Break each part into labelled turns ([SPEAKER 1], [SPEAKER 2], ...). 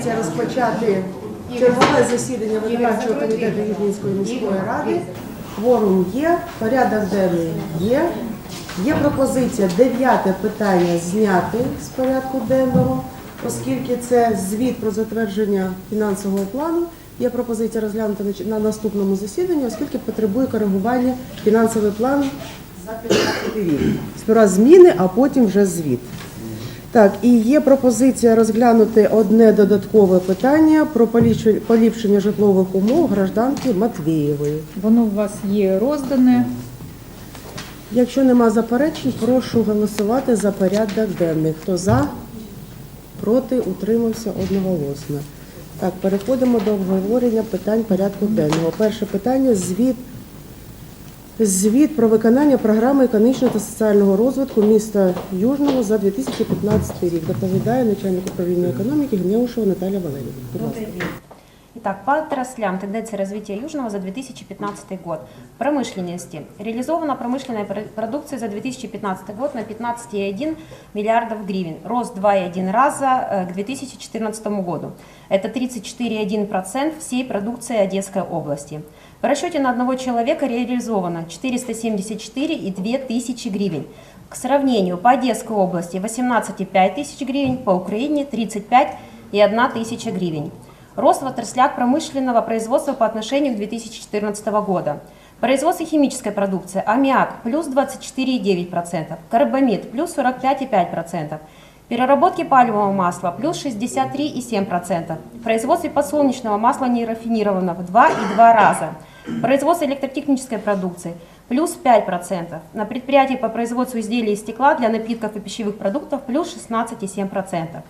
[SPEAKER 1] Пропозиція розпочати чергове засідання виконавчого комітету Южнінської міської ради. Кворум є, порядок денний є. Є пропозиція дев'яте питання зняти з порядку денного, оскільки це звіт про затвердження фінансового плану. Є пропозиція розглянути на на наступному засіданні, оскільки потребує коригування фінансовий план за 15 рік. Сперва зміни, а потім вже звіт. Так, і є пропозиція розглянути одне додаткове питання про поліпшення- житлових умов гражданки Матвієвої.
[SPEAKER 2] Воно у вас є роздане.
[SPEAKER 1] Якщо нема заперечень, прошу голосувати за порядок денний. Хто за, проти, утримався одноголосно. Так, переходимо до обговорення питань порядку денного. Перше питання звіт Звіт про виконання програми економічного та соціального розвитку міста Южного за 2015 рік. Доповідає начальник управління економіки Гнєушева Наталя Валерійовна. Будь ласка.
[SPEAKER 3] Добрый день. Итак, по отраслям тенденции развития Южного за 2015 год. В промышленности. Реализована промышленная пр- продукция за 2015 год на 15,1 миллиардов гривен. Рост 2,1 раза э, к 2014 году. Это 34,1% всей продукции Одесской области. В расчете на одного человека реализовано 474,2 тысячи гривен. К сравнению, по Одесской области 18,5 тысяч гривен, по Украине 35,1 тысяча гривен. Рост в отраслях промышленного производства по отношению к 2014 года. Производство химической продукции. Аммиак плюс 24,9%. Карбамид плюс 45,5%. Переработки пальмового масла плюс 63,7%. В производстве подсолнечного масла нерафинированного в 2,2 раза. Производство электротехнической продукции плюс 5%. На предприятии по производству изделий из стекла для напитков и пищевых продуктов плюс 16,7%.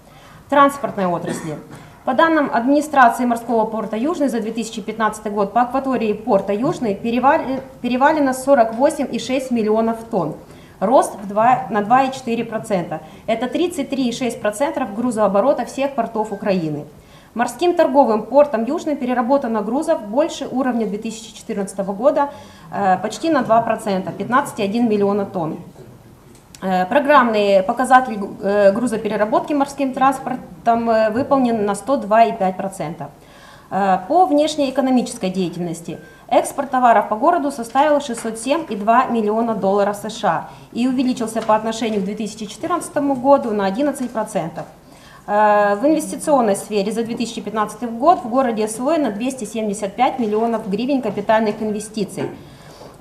[SPEAKER 3] Транспортной отрасли. По данным администрации морского порта Южный за 2015 год по акватории порта Южный перевалено 48,6 миллионов тонн. Рост в два- на 2,4%. Это 33,6% грузооборота всех портов Украины. Морским торговым портом Южный переработано грузов больше уровня 2014 года э, почти на 2%, 15,1 миллиона тонн. Э, Программный показатель э, грузопереработки морским транспортом выполнен на 102,5%. Э, По внешнеэкономической деятельности экспорт товаров по городу составил 607,2 миллиона долларов США и увеличился по отношению к 2014 году на 11%. Э, В инвестиционной сфере за 2015 год в городе освоено 275 миллионов гривен капитальных инвестиций.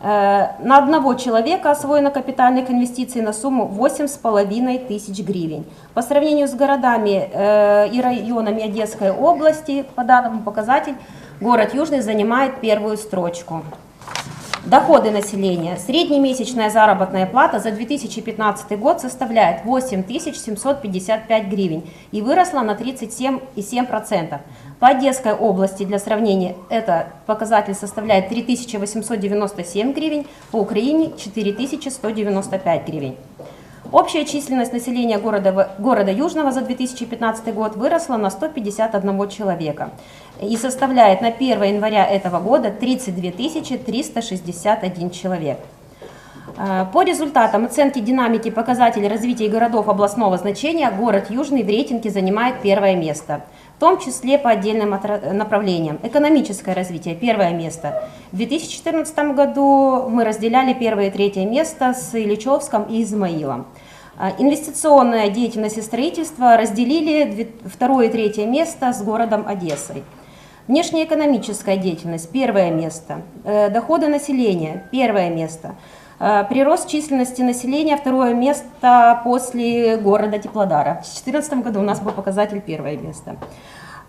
[SPEAKER 3] Э, На одного человека освоено капитальных инвестиций на сумму 8,5 тысяч гривен. По сравнению с городами э, и районами Одесской области, по данному показатель, город Южный занимает первую строчку. Доходы населения. Среднемесячная заработная плата за 2015 год составляет 8 755 гривен и выросла на 37,7%. По Одесской области для сравнения это показатель составляет 3897 гривен, по Украине 4195 гривен. Общая численность населения города, города Южного за 2015 год выросла на 151 человека и составляет на 1 января этого года 32 361 человек. Э, По результатам оценки динамики показателей развития городов областного значения город Южный в рейтинге занимает первое место, в том числе по отдельным направлениям. Экономическое развитие – первое место. В 2014 году мы разделяли первое и третье место с Ильичевском и Измаилом. А, Инвестиционная деятельность и строительство разделили второе и третье место с городом Одессой. Внешнеэкономическая деятельность – первое место. Э, Доходы населения – первое место. Э, Прирост численности населения – второе место после города Теплодара. В 2014 году у нас был показатель первое место.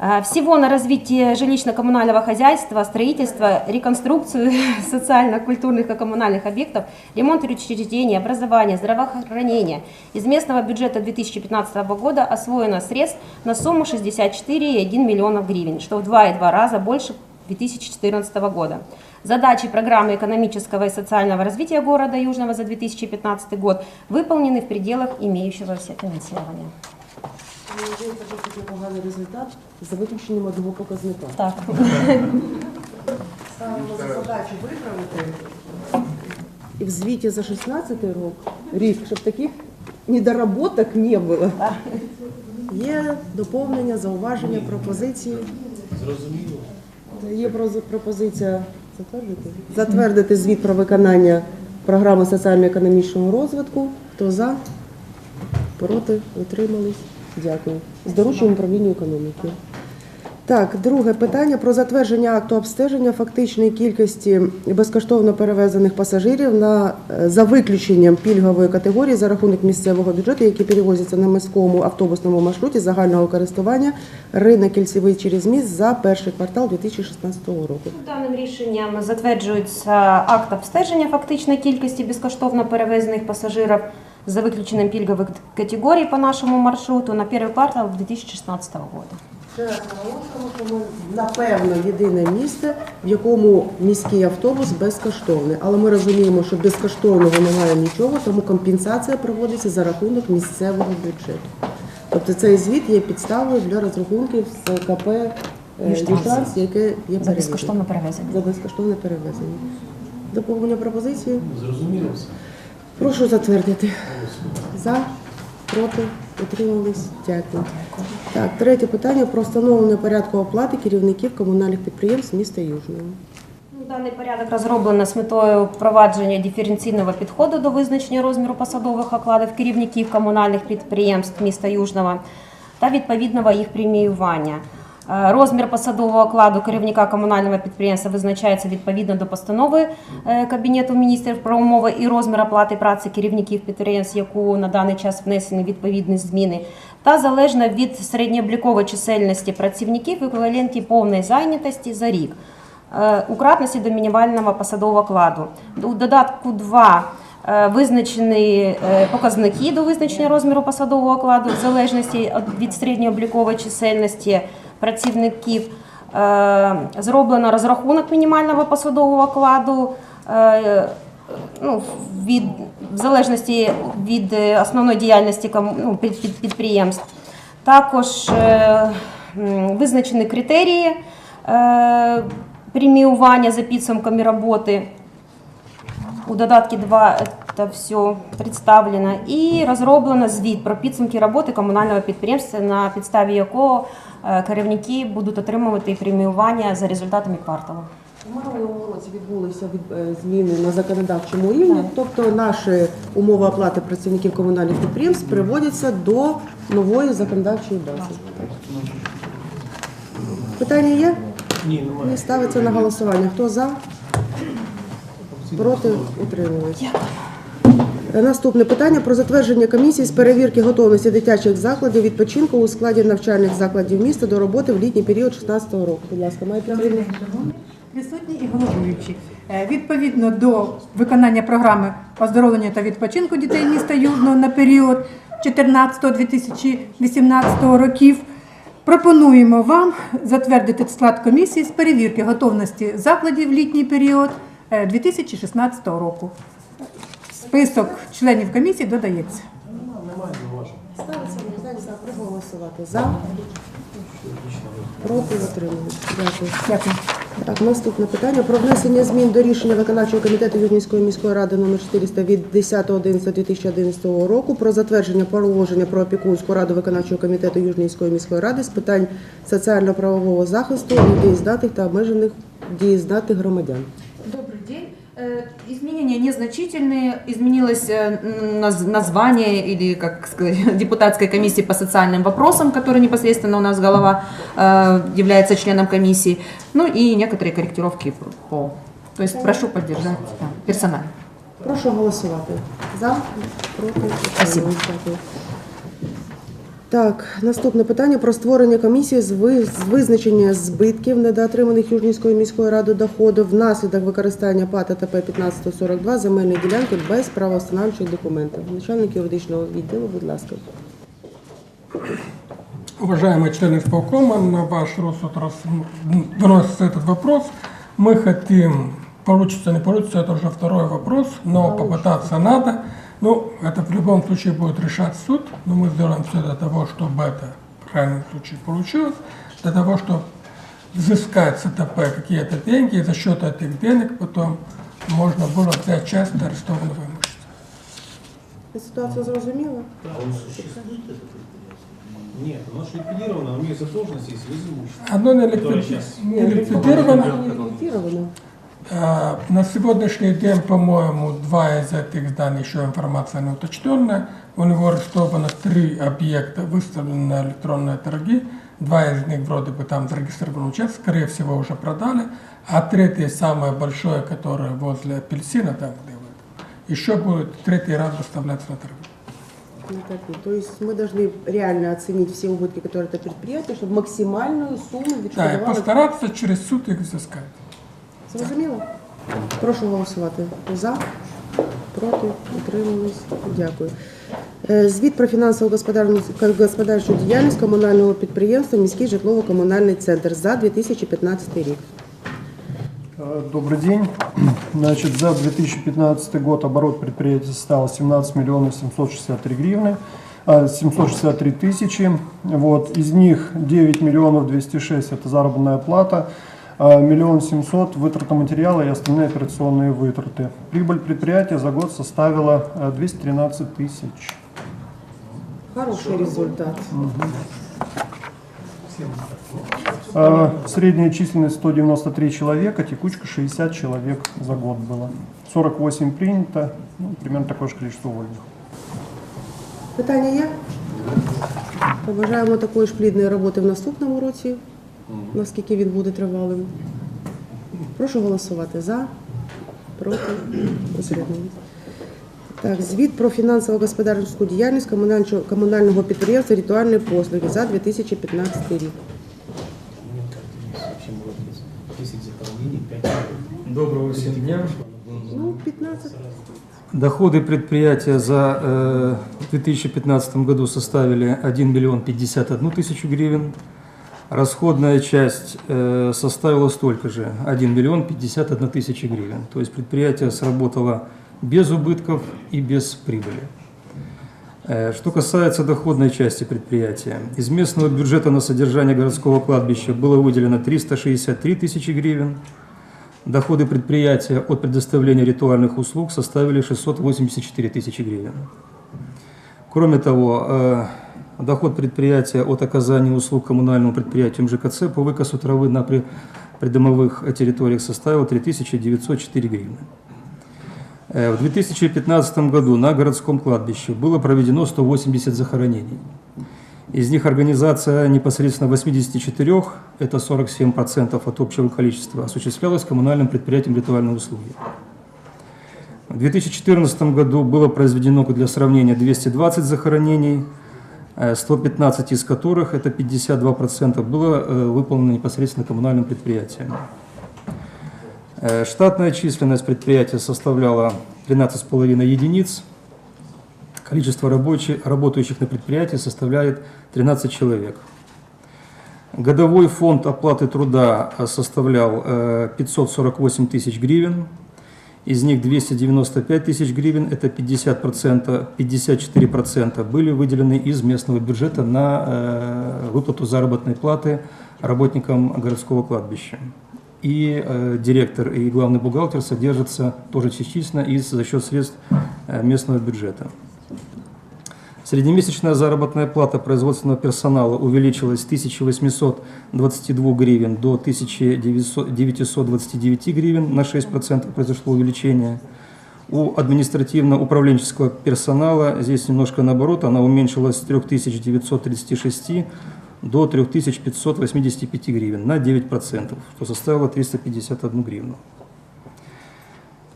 [SPEAKER 3] Э, Всего на развитие жилищно-коммунального хозяйства, строительство, реконструкцию социально-культурных и коммунальных объектов, ремонт учреждений, образование, здравоохранение из местного бюджета 2015 года освоено средств на сумму 64,1 миллионов гривен, что в 2,2 раза больше 2014 года. Задачи программы экономического и социального развития города Южного за 2015 год выполнены в пределах имеющегося финансирования.
[SPEAKER 1] Здається, що поганий результат за виключенням одного показника.
[SPEAKER 3] Так.
[SPEAKER 1] Ставимо за задачу виправити і в звіті за 16 рік, рік, щоб таких недоработок не було. Є доповнення, зауваження, пропозиції?
[SPEAKER 4] Зрозуміло.
[SPEAKER 1] Є пропозиція затвердити? Затвердити звіт про виконання програми соціально-економічного розвитку. Хто за? Проти? Утримались? Дякую. З дорученням економіки. Так, друге питання про затвердження акту обстеження фактичної кількості безкоштовно перевезених пасажирів на, е, за виключенням пільгової категорії за рахунок місцевого бюджету, які перевозяться на міському автобусному маршруті загального користування ринок кільцевий через міст за перший квартал 2016 року.
[SPEAKER 3] Даним рішенням затверджується акт обстеження фактичної кількості безкоштовно перевезених пасажирів за виключенням пільгових категорій по нашому маршруту на перший квартал 2016 року.
[SPEAKER 1] Наголошуємо, напевно, єдине місце, в якому міський автобус безкоштовний. Але ми розуміємо, що безкоштовного немає нічого, тому компенсація проводиться за рахунок місцевого бюджету. Тобто цей звіт є підставою для розрахунків з КП е.
[SPEAKER 3] «Южтранс»,
[SPEAKER 1] яке є
[SPEAKER 3] За безкоштовне перевезення.
[SPEAKER 1] За безкоштовне перевезення. Доповнення пропозиції?
[SPEAKER 4] Зрозуміло все.
[SPEAKER 1] Прошу затвердити. За, проти, утримались. Дякую. Так, третє питання про встановлення порядку оплати керівників комунальних підприємств міста Южного.
[SPEAKER 3] Ну, Даний порядок розроблено з метою впровадження диференційного підходу до визначення розміру посадових окладів керівників комунальних підприємств міста Южного та відповідного їх преміювання. Е, Розмір посадового окладу керівника комунального підприємства визначається відповідно до постанови е, Кабінету міністрів про умови і розмір оплати праці керівників підприємств, яку на даний час внесені відповідні зміни, та залежно від середньооблікової чисельності працівників в еквіваленті повної зайнятості за рік. Е, у кратності до мінімального посадового окладу. У додатку 2 е, визначені показники до визначення розміру посадового окладу в залежності від середньооблікової чисельності працівників. Е, Зроблено розрахунок мінімального посадового окладу. е, Ну, від, в залежності від е, основної діяльності ну, під- під- підприємств. Також визначені критерії преміювання за підсумками роботи. У додатке 2 это все представлено. І розроблено звіт про підсумки роботи комунального підприємства, на підставі якого керівники будуть отримувати преміювання за результатами кварталу.
[SPEAKER 1] У минулому році відбулися від- е, зміни на законодавчому рівні, тобто наші умови оплати працівників комунальних підприємств приводяться до нової законодавчої бази. Питання є?
[SPEAKER 4] Ні, немає.
[SPEAKER 1] Не ставиться на голосування. Хто за? Проти? Утримують. Наступне питання про затвердження комісії з перевірки готовності дитячих закладів відпочинку у складі навчальних закладів міста до роботи в літній період 2016 року. Будь ласка, має підтримати.
[SPEAKER 5] Присутні і головуючі. Е, Відповідно до виконання програми оздоровлення та відпочинку дітей міста Южного на період 14-2018 років, пропонуємо вам затвердити склад комісії з перевірки готовності закладів в літній період е, 2016 року. Список членів комісії додається.
[SPEAKER 1] Ставиться за проголосувати. За. Проти утримують. Дякую.
[SPEAKER 5] Дякую.
[SPEAKER 1] Так, наступне питання про внесення змін до рішення виконавчого комітету Южнівської міської ради номер 400 від 10.11.2011 року про затвердження положення про опікунську раду виконавчого комітету Южнівської міської ради з питань соціально-правового захисту недієздатних та обмежених дієздатних громадян.
[SPEAKER 6] Добрый день. Э, Изменения незначительные. Изменилось э, м, наз- название или, как сказать, депутатской комиссии по социальным вопросам, которая непосредственно у нас голова э, является членом комиссии. Ну и некоторые корректировки по... То есть прошу поддержать да, персонально.
[SPEAKER 1] Прошу голосувати. За, проти,
[SPEAKER 6] Спасибо.
[SPEAKER 1] утримують. Дякую. Так, наступне питання про створення комісії з ви- з визначення збитків недоотриманих Южнівською міською радою доходів внаслідок використання ПАТ ТП 1542 земельної ділянки без правоустанавливаючих документів. Начальник юридичного відділу, будь ласка.
[SPEAKER 7] Уважаемые члены исполкома, на ваш розсуд раз выносится этот вопрос. Мы хотим, получится, не получится, это уже второй вопрос, но попытаться надо. Ну, это в любом случае будет решать суд, но мы сделаем все для того, чтобы это в крайнем случае получилось, для того, чтобы взыскать с ТП какие-то деньги, и за счет этих денег потом можно было взять часть арестованного имущества.
[SPEAKER 1] Ситуація зрозуміла?
[SPEAKER 4] Нет, оно же ликвидировано, у нее задолженность есть, вы имущество.
[SPEAKER 7] Оно не,
[SPEAKER 4] Которое
[SPEAKER 7] ликвиди-
[SPEAKER 4] сейчас.
[SPEAKER 7] не ликвидировано.
[SPEAKER 1] Не ліквідовано.
[SPEAKER 7] На сегодняшний день, по-моему, два из этих зданий, еще информация не уточненная. У него арестовано три объекта, выставлены на электронные торги. Два из них вроде бы там зарегистрирован участок, скорее всего, уже продали. А третий, самое большое, которое возле апельсина, там где вы, еще будет третий раз выставляться на торги.
[SPEAKER 1] Ну. То есть мы должны реально оценить все убытки, которые это предприятие, чтобы максимальную сумму
[SPEAKER 7] Да, и постараться через суд их взыскать.
[SPEAKER 1] Зрозуміло? Прошу голосувати. За, проти, утримались. Дякую. Е, Звіт про фінансово господарчу діяльність комунального підприємства Міський житлово-комунальний центр за 2015 рік.
[SPEAKER 8] Э, Добрый день. Значит, за 2015 год оборот предприятия составил 17 миллионов 763 гривны, а, 763 тысячи. Вот, из них 9 миллионов 206 это заработная плата, а, миллион семьсот вытраты материала и остальные операционные вытраты. Прибыль предприятия за год составила а, 213 тысяч.
[SPEAKER 1] Хороший результат.
[SPEAKER 8] А, Средняя численность 193 человека, текучка 60 человек за год было. 48 принято, ну, примерно такое же количество уволенных.
[SPEAKER 1] Питання є? Побажаємо такої ж плідної роботи в наступному році, наскільки він буде тривалим. Прошу голосувати за, проти, утримались. Так, звіт про фінансово-господарську діяльність комунального- комунального підприємства ритуальні послуги за 2015 рік.
[SPEAKER 4] У меня как есть вообще молодец. 10 захоронений, 5
[SPEAKER 9] Доброго всем дня.
[SPEAKER 1] Ну, 15.
[SPEAKER 9] Доходы предприятия за э, 2015 году составили 1 миллион 51 тысячу гривен. Расходная часть э, составила столько же, 1 миллион 51 тысяча гривен. То есть предприятие сработало без убытков и без прибыли. Э, Что касается доходной части предприятия, из местного бюджета на содержание городского кладбища было выделено 363 тысячи гривен. Доходы предприятия от предоставления ритуальных услуг составили 684 тысячи гривен. Кроме того, э, доход предприятия от оказания услуг коммунальному предприятию МЖКЦ по выкосу травы на при- придомовых территориях составил 3904 гривны. Э, В 2015 году на городском кладбище было проведено 180 захоронений. Из них организация непосредственно 84, это 47% от общего количества, осуществлялась коммунальным предприятием ритуальной услуги. В 2014 году было произведено для сравнения 220 захоронений, 115 из которых, это 52%, было э, выполнено непосредственно коммунальным предприятием. Э, Штатная численность предприятия составляла 13,5 единиц, Количество рабочих, работающих на предприятии составляет 13 человек. Годовой фонд оплаты труда э, составлял э, 548 тысяч гривен. Из них 295 тысяч гривен, это 50%, 54% были выделены из местного бюджета на э, выплату заработной платы работникам городского кладбища. И э, директор и главный бухгалтер содержатся тоже частично из, за счет средств э, местного бюджета. Среднемесячная заработная плата производственного персонала увеличилась с 1822 гривен до 1929 гривен, на 6% произошло увеличение. У административно-управленческого персонала здесь немножко наоборот, она уменьшилась с 3936 до 3585 гривен, на 9%, что составило 351 гривну.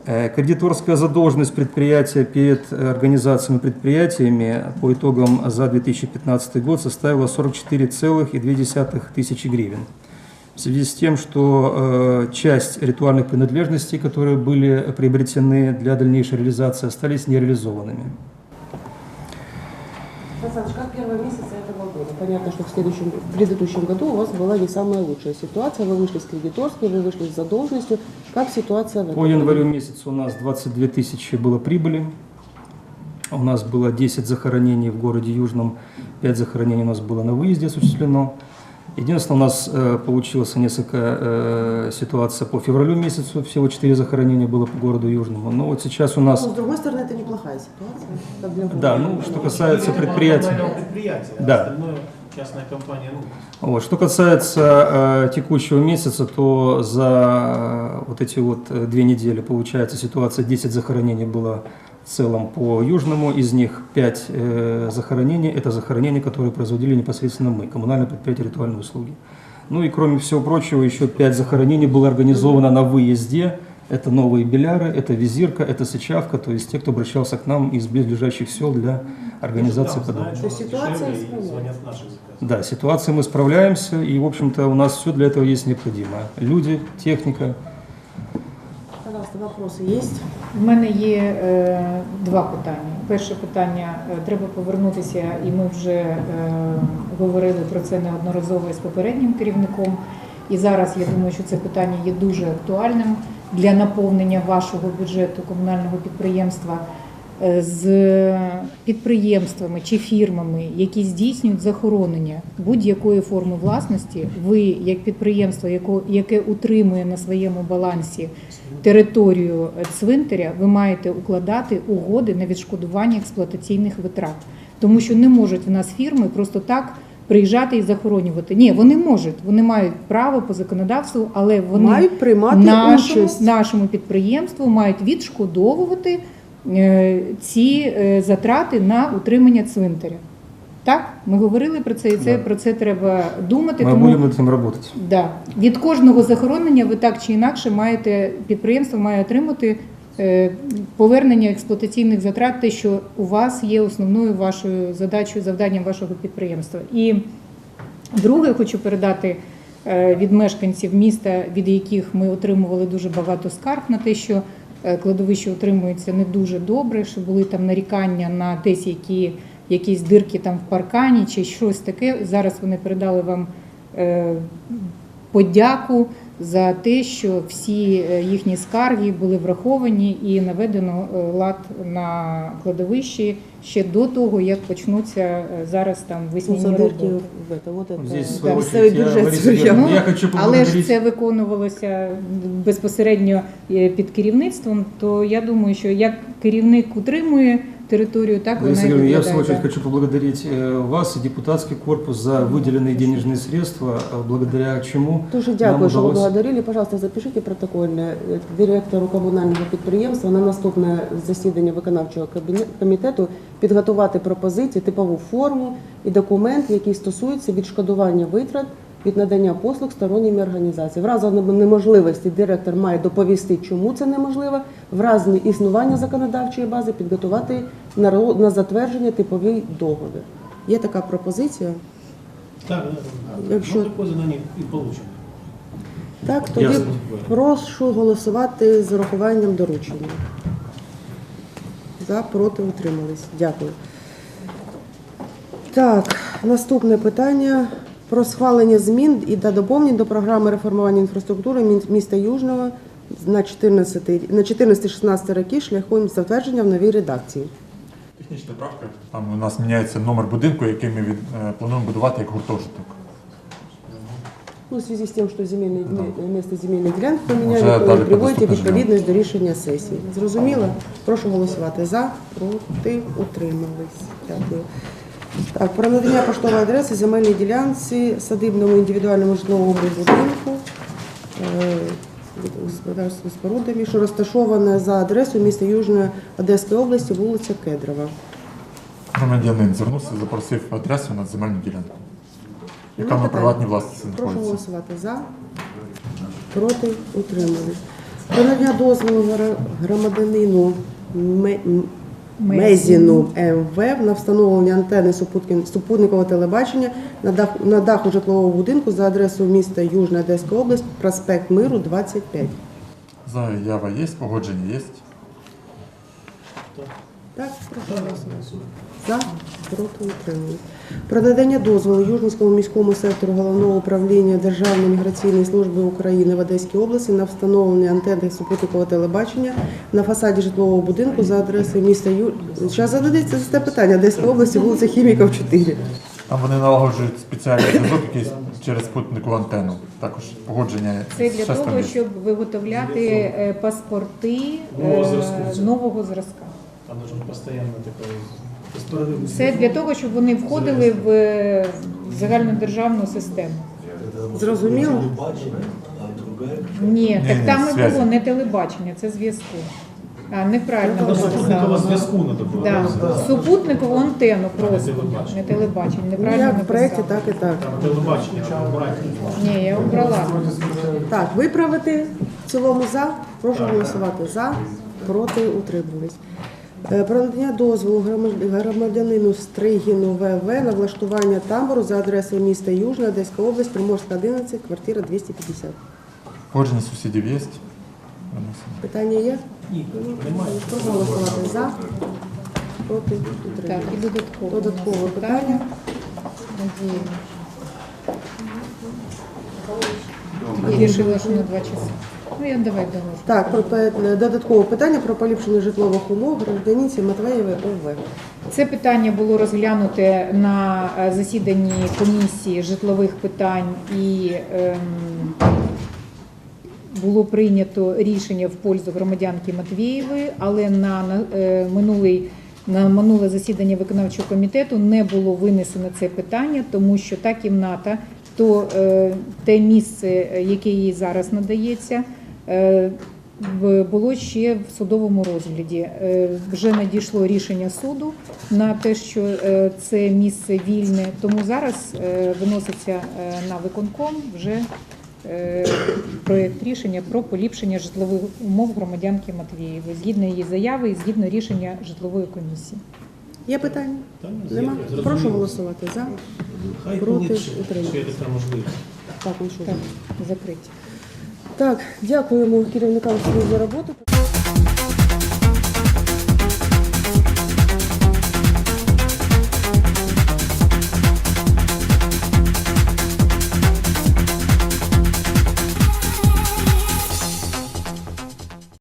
[SPEAKER 9] Э, Кредиторская задолженность предприятия перед э, организациями предприятиями по итогам за 2015 год составила 44,2 тысячи гривен. В связи с тем, что э, часть ритуальных принадлежностей, которые были приобретены для дальнейшей реализации, остались нереализованными.
[SPEAKER 1] Александр, как первые месяцы этого года? Понятно, что в, следующем, в предыдущем году у вас была не самая лучшая ситуация. Вы вышли с кредиторской, вы вышли с задолженностью. Как ситуация в этом
[SPEAKER 9] По
[SPEAKER 1] году?
[SPEAKER 9] январю месяцу у нас 22 тысячи было прибыли. У нас было 10 захоронений в городе Южном, 5 захоронений у нас было на выезде осуществлено. Единственное, у нас э, получилось несколько э, ситуация по февралю месяцу, всего 4 захоронения было по городу Южному. Но вот сейчас у
[SPEAKER 1] Ну,
[SPEAKER 9] нас...
[SPEAKER 1] с другой стороны, это неплохая ситуация. Как для города.
[SPEAKER 9] Да, ну, что касается предприятий...
[SPEAKER 4] предприятия, а
[SPEAKER 9] Да.
[SPEAKER 4] Частная компания, ну,
[SPEAKER 9] Вот. Что касается э, текущего месяца, то за э, вот эти вот э, две недели, получается, ситуация 10 захоронений было в целом по Южному, из них 5 э, захоронений, это захоронения, которые производили непосредственно мы, коммунальное предприятие ритуальные услуги. Ну и кроме всего прочего, еще 5 захоронений было организовано на выезде, это новые беляры, это визирка, это сычавка, то есть те, кто обращался к нам из близлежащих сел для организации
[SPEAKER 4] там
[SPEAKER 9] подобного.
[SPEAKER 4] знают,
[SPEAKER 1] То
[SPEAKER 4] что
[SPEAKER 1] есть ситуация
[SPEAKER 4] дешевле, и
[SPEAKER 1] исполняется.
[SPEAKER 4] звонят наших заказов.
[SPEAKER 9] Да, ситуацией мы справляемся, и, в общем-то, у нас все для этого есть необходимое. Люди, техника.
[SPEAKER 1] Пожалуйста, вопросы есть?
[SPEAKER 2] В мене є е, два питання. Перше питання е, треба повернутися, і ми вже е, говорили про це неодноразово з попереднім керівником. І зараз я думаю, що це питання є дуже актуальним для наповнення вашого бюджету комунального підприємства Е, з підприємствами чи фірмами, які здійснюють захоронення будь-якої форми власності. Ви, як підприємство, яке утримує на своєму балансі територію е, цвинтаря, ви маєте укладати угоди на відшкодування експлуатаційних витрат, тому що не можуть в нас фірми просто так. Приїжджати і захоронювати. Ні, вони можуть, вони мають право по законодавству, але вони
[SPEAKER 1] Мають приймати
[SPEAKER 2] нашому,
[SPEAKER 1] участь.
[SPEAKER 2] нашому підприємству мають відшкодовувати е, ці е, затрати на утримання цвинтаря. Так, ми говорили про це, і це
[SPEAKER 9] Да.
[SPEAKER 2] про це треба думати.
[SPEAKER 9] Мы
[SPEAKER 2] тому
[SPEAKER 9] будем над этим работать.
[SPEAKER 2] Да. Від кожного захоронення ви так чи інакше маєте, підприємство має отримати е, повернення експлуатаційних затрат, те, що у вас є основною вашою задачею, завданням вашого підприємства. І друге, хочу передати е, від мешканців міста, від яких ми отримували дуже багато скарг на те, що е, кладовище утримується не дуже добре, що були там нарікання на десь які, якісь дирки там в паркані чи щось таке. Зараз вони передали вам е, подяку за те, що всі е, їхні скарги були враховані і наведено е, лад на кладовищі ще до того, як почнуться е, зараз там
[SPEAKER 1] Ну,
[SPEAKER 2] весняні
[SPEAKER 1] за дырки
[SPEAKER 2] роботи.
[SPEAKER 1] в это, вот это.
[SPEAKER 9] Здесь, в
[SPEAKER 2] да,
[SPEAKER 9] свою
[SPEAKER 1] місцевий
[SPEAKER 9] очередь, я,
[SPEAKER 1] бюджет
[SPEAKER 9] Лариса
[SPEAKER 1] сприяв.
[SPEAKER 9] Георгиевна, я хочу
[SPEAKER 2] Ну, Але ж
[SPEAKER 9] поблагодарить
[SPEAKER 2] це виконувалося безпосередньо е, під керівництвом. То я думаю, що як керівник утримує територію, так вона
[SPEAKER 9] Лариса
[SPEAKER 2] і
[SPEAKER 9] Георгиевна, я в свою
[SPEAKER 2] виглядає.
[SPEAKER 9] очередь хочу поблагодарить э, вас и депутатский корпус за выделенные денежные средства, э, благодаря чему
[SPEAKER 1] Дуже
[SPEAKER 9] нам
[SPEAKER 1] дякую, що ви
[SPEAKER 9] удалось
[SPEAKER 1] благодарили. Пожалуйста, запишіть протокольне е, директору комунального підприємства на наступне засідання виконавчого кабіне- комітету підготувати пропозиції, типову форму і документ, який стосується відшкодування витрат від надання послуг сторонніми організаціями. В разі неможливості директор має доповісти, чому це неможливо. В разі існування законодавчої бази підготувати на затвердження типовий договір. Є така пропозиція. Якщо-
[SPEAKER 4] задание и получим.
[SPEAKER 1] Так, тоді
[SPEAKER 9] Ясно.
[SPEAKER 1] прошу голосувати з урахуванням доручення. За, проти, утримались. Дякую. Так, наступне питання про схвалення змін і та доповнень до програми реформування інфраструктури міста Южного на 14 на 14-16 роки шляхом затвердження в новій редакції.
[SPEAKER 10] Технічна правка. Там у нас міняється номер будинку, який ми від, е, плануємо будувати як гуртожиток.
[SPEAKER 1] Ну, в связи з тим, що земельне місце земельних ділянок поміняли, приводите відповідність до рішення сесії. Зрозуміло? Прошу голосувати за, проти, утримались. Дякую. Так, про надання поштової адреси земельній ділянці садибному індивідуальному житловому будинку е, господарства спорудами, що розташоване за адресою міста Южної Одеської області, вулиця Кедрова.
[SPEAKER 10] Громадянин звернувся, запросив адресу на земельну ділянку, яка на приватній власності
[SPEAKER 1] Прошу голосувати за, проти, утримались. Про надання дозволу громадянину Мезіну МВ на встановлення антени супутникового телебачення на даху, на даху житлового будинку за адресою міста Южна Одеська область, проспект Миру, 25.
[SPEAKER 10] Заява є, погодження є.
[SPEAKER 1] Так, прошу голосувати. За, проти, утримались. Про надання дозволу Южницькому міському сектору головного управління Державної міграційної служби України в Одеській області на встановлення антенни супутникового телебачення на фасаді житлового будинку за адресою міста Ю... Зараз задається це питання Одеської області, вулиця Хіміків, 4.
[SPEAKER 10] Там вони налагоджують спеціальний зв'язок якийсь через спутникову антенну. Також погодження
[SPEAKER 2] Це для того, щоб виготовляти е, паспорти е, нового зразка.
[SPEAKER 4] Там должен постоянно такой
[SPEAKER 2] Це для того, щоб вони входили в е, загальнодержавну систему.
[SPEAKER 1] Зрозуміло?
[SPEAKER 2] Ні,
[SPEAKER 10] Ні,
[SPEAKER 2] так
[SPEAKER 10] ні,
[SPEAKER 2] там і
[SPEAKER 10] зв'язок.
[SPEAKER 2] було не телебачення, це зв'язку. А, неправильно ви написали.
[SPEAKER 4] зв'язку надо було.
[SPEAKER 2] Да. Супутникову антенну просто, не телебачення.
[SPEAKER 1] Ну,
[SPEAKER 2] Неправильно
[SPEAKER 1] як в проєкті, так і так.
[SPEAKER 4] Телебачення, брати.
[SPEAKER 2] Ні, я обрала.
[SPEAKER 1] Так, виправити в цілому за. Прошу голосувати за, проти, утримались. Е, Про надання дозволу громадянину Стригіну ВВ на влаштування табору за адресою міста Южна, Одеська область, Приморська 11, квартира 250.
[SPEAKER 10] Погодження сусідів є.
[SPEAKER 1] Питання є?
[SPEAKER 4] Ні, немає.
[SPEAKER 1] Прошу голосувати за, проти,
[SPEAKER 2] Так, і додатково.
[SPEAKER 1] Додаткове питання.
[SPEAKER 2] Надію. Я вирішила, що на два часи. Я давай доложу.
[SPEAKER 1] Так, про пе- додаткове питання про поліпшення житлових умов гражданінці Матвеєвої ОВ.
[SPEAKER 2] Це питання було розглянуте на е, засіданні комісії житлових питань і ем, було прийнято рішення в пользу громадянки Матвієвої, але на, на е, минулий на минуле засідання виконавчого комітету не було винесено це питання, тому що та кімната, то е, те місце, е, яке їй зараз надається, е, було ще в судовому розгляді. Е, Вже надійшло рішення суду на те, що е, це місце вільне. Тому зараз е, виноситься е, на виконком вже е, проєкт рішення про поліпшення житлових умов громадянки Матвієвої згідно її заяви і згідно рішення житлової комісії.
[SPEAKER 1] Є питання? Нема? Прошу голосувати за.
[SPEAKER 4] Хай
[SPEAKER 1] Проти,
[SPEAKER 4] можливість.
[SPEAKER 1] Так?
[SPEAKER 2] Так, закриті.
[SPEAKER 1] Так, дякуємо керівникам за роботи.